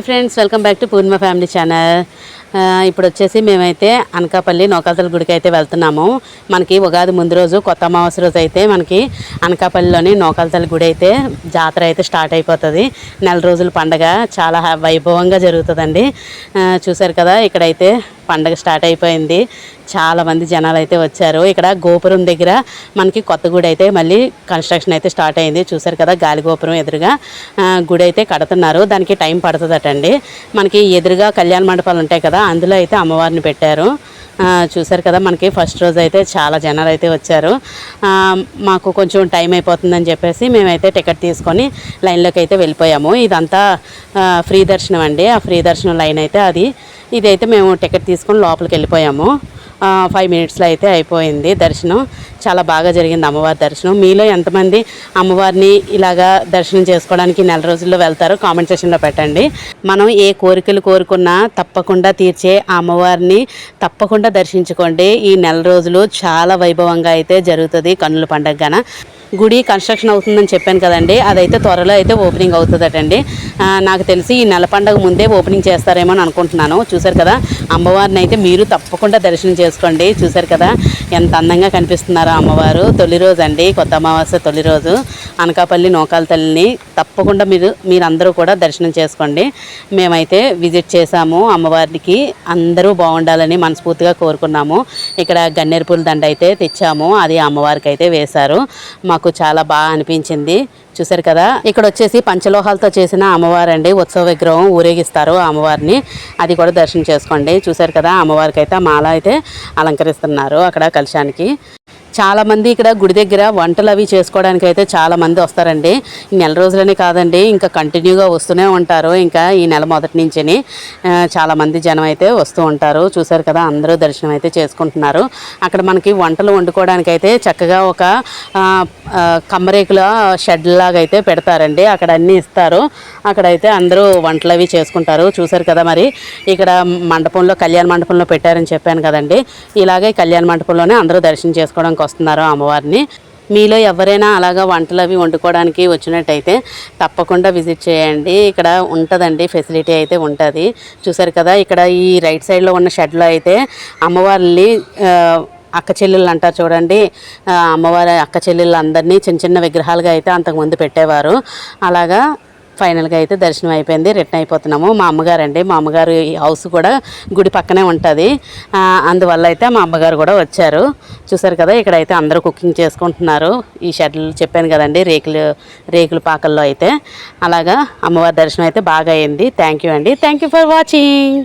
Hey friends, welcome back to Poornima Family Channel. ఇప్పుడు వచ్చేసి మేమైతే అనకాపల్లి నోకాతల గుడికి అయితే వెళ్తున్నాము మనకి ఉగాది ముందు రోజు కొత్త అమావాస రోజు అయితే మనకి అనకాపల్లిలోని నోకాతల గుడి అయితే జాతర అయితే స్టార్ట్ అయిపోతుంది నెల రోజుల పండగ చాలా వైభవంగా జరుగుతుందండి చూసారు కదా ఇక్కడైతే పండగ స్టార్ట్ అయిపోయింది చాలామంది జనాలు అయితే వచ్చారు ఇక్కడ గోపురం దగ్గర మనకి కొత్త గుడి అయితే మళ్ళీ కన్స్ట్రక్షన్ అయితే స్టార్ట్ అయింది చూసారు కదా గాలి గోపురం ఎదురుగా గుడి అయితే కడుతున్నారు దానికి టైం పడుతుందటండి మనకి ఎదురుగా కళ్యాణ మండపాలు ఉంటాయి కదా కదా అందులో అయితే అమ్మవారిని పెట్టారు చూసారు కదా మనకి ఫస్ట్ రోజు అయితే చాలా జనాలు అయితే వచ్చారు మాకు కొంచెం టైం అయిపోతుందని చెప్పేసి మేమైతే టికెట్ తీసుకొని లైన్లోకి అయితే వెళ్ళిపోయాము ఇదంతా ఫ్రీ దర్శనం అండి ఆ ఫ్రీ దర్శనం లైన్ అయితే అది ఇదైతే మేము టికెట్ తీసుకొని లోపలికి వెళ్ళిపోయాము ఫైవ్ మినిట్స్లో అయితే అయిపోయింది దర్శనం చాలా బాగా జరిగింది అమ్మవారి దర్శనం మీలో ఎంతమంది అమ్మవారిని ఇలాగా దర్శనం చేసుకోవడానికి నెల రోజుల్లో వెళ్తారో కామెంట్ సెక్షన్లో పెట్టండి మనం ఏ కోరికలు కోరుకున్నా తప్పకుండా తీర్చే అమ్మవారిని తప్పకుండా దర్శించుకోండి ఈ నెల రోజులు చాలా వైభవంగా అయితే జరుగుతుంది కన్నుల పండగన గుడి కన్స్ట్రక్షన్ అవుతుందని చెప్పాను కదండి అదైతే త్వరలో అయితే ఓపెనింగ్ అవుతుందటండి నాకు తెలిసి ఈ నెల పండగ ముందే ఓపెనింగ్ చేస్తారేమో అని అనుకుంటున్నాను చూశారు కదా అమ్మవారిని అయితే మీరు తప్పకుండా దర్శనం చేసుకోండి చూశారు కదా ఎంత అందంగా కనిపిస్తున్నారో అమ్మవారు తొలి రోజు అండి కొత్త అమావాస్య తొలి రోజు అనకాపల్లి నోకాల తల్లిని తప్పకుండా మీరు మీరందరూ కూడా దర్శనం చేసుకోండి మేమైతే విజిట్ చేశాము అమ్మవారికి అందరూ బాగుండాలని మనస్ఫూర్తిగా కోరుకున్నాము ఇక్కడ గన్నేరుపూల దండ అయితే తెచ్చాము అది అమ్మవారికి అయితే వేశారు మా నాకు చాలా బాగా అనిపించింది చూసారు కదా ఇక్కడ వచ్చేసి పంచలోహాలతో చేసిన అమ్మవారండి ఉత్సవ విగ్రహం ఊరేగిస్తారు అమ్మవారిని అది కూడా దర్శనం చేసుకోండి చూసారు కదా అమ్మవారికి అయితే మాల అయితే అలంకరిస్తున్నారు అక్కడ కలశానికి చాలామంది ఇక్కడ గుడి దగ్గర వంటలు అవి చేసుకోవడానికి అయితే చాలామంది వస్తారండి నెల రోజులనే కాదండి ఇంకా కంటిన్యూగా వస్తూనే ఉంటారు ఇంకా ఈ నెల మొదటి నుంచి చాలామంది జనం అయితే వస్తూ ఉంటారు చూసారు కదా అందరూ దర్శనం అయితే చేసుకుంటున్నారు అక్కడ మనకి వంటలు వండుకోవడానికి అయితే చక్కగా ఒక కమ్మరేకుల షెడ్ లాగా అయితే పెడతారండి అక్కడ అన్నీ ఇస్తారు అక్కడైతే అందరూ వంటలు అవి చేసుకుంటారు చూసారు కదా మరి ఇక్కడ మండపంలో కళ్యాణ మండపంలో పెట్టారని చెప్పాను కదండి ఇలాగే కళ్యాణ మండపంలోనే అందరూ దర్శనం చేసుకోవడం వండుకోవడానికి వస్తున్నారో అమ్మవారిని మీలో ఎవరైనా అలాగా వంటలు అవి వండుకోవడానికి వచ్చినట్టయితే తప్పకుండా విజిట్ చేయండి ఇక్కడ ఉంటుందండి ఫెసిలిటీ అయితే ఉంటుంది చూసారు కదా ఇక్కడ ఈ రైట్ సైడ్లో ఉన్న షెడ్లో అయితే అమ్మవారిని అక్క చెల్లెళ్ళు అంటారు చూడండి అమ్మవారి అక్క చెల్లెళ్ళు అందరినీ చిన్న చిన్న విగ్రహాలుగా అయితే అంతకుముందు పెట్టేవారు అలాగా ఫైనల్గా అయితే దర్శనం అయిపోయింది రిటర్న్ అయిపోతున్నాము మా అమ్మగారు అండి మా అమ్మగారు హౌస్ కూడా గుడి పక్కనే ఉంటుంది అందువల్ల అయితే మా అమ్మగారు కూడా వచ్చారు చూసారు కదా ఇక్కడ అయితే అందరూ కుకింగ్ చేసుకుంటున్నారు ఈ షెడ్లు చెప్పాను కదండి రేకులు రేకులు పాకల్లో అయితే అలాగా అమ్మవారి దర్శనం అయితే బాగా అయింది థ్యాంక్ యూ అండి థ్యాంక్ యూ ఫర్ వాచింగ్